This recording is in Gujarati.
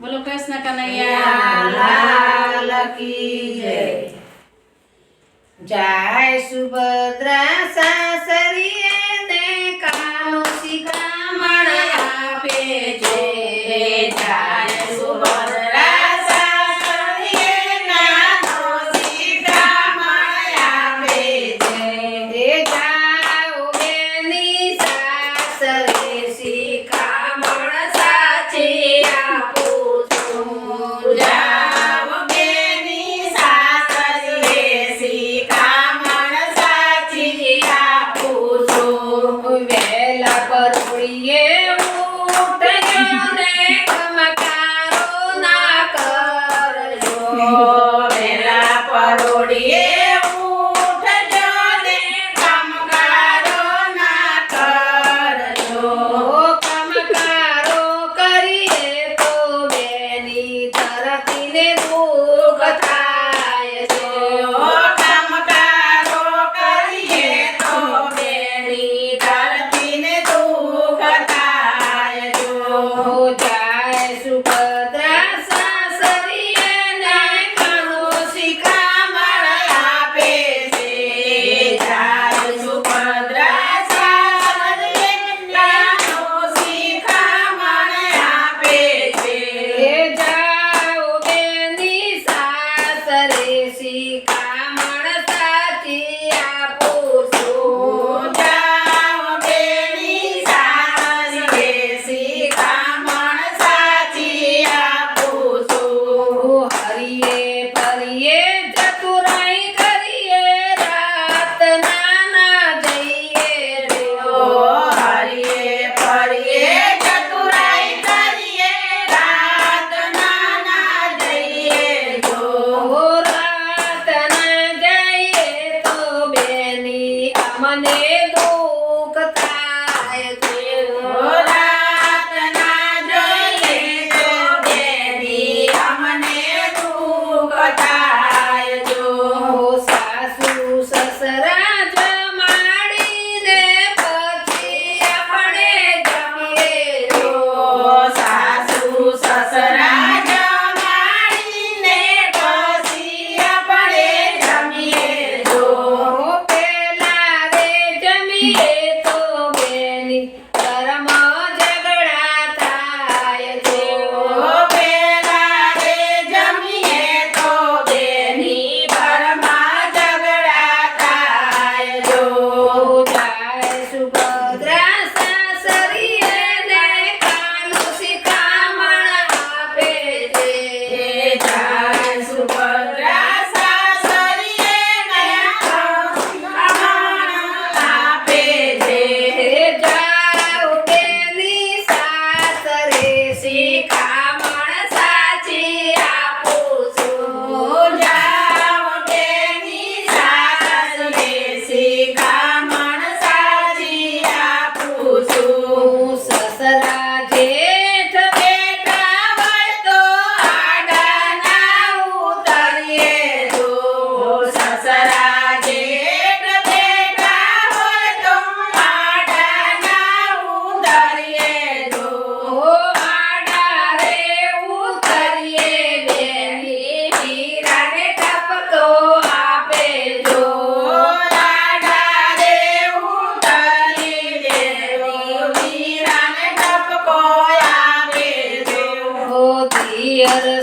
બોલો કૃષ્ણ કનૈયા. કી જય. જાય સુભદ્રા સાસરી. Aê! dear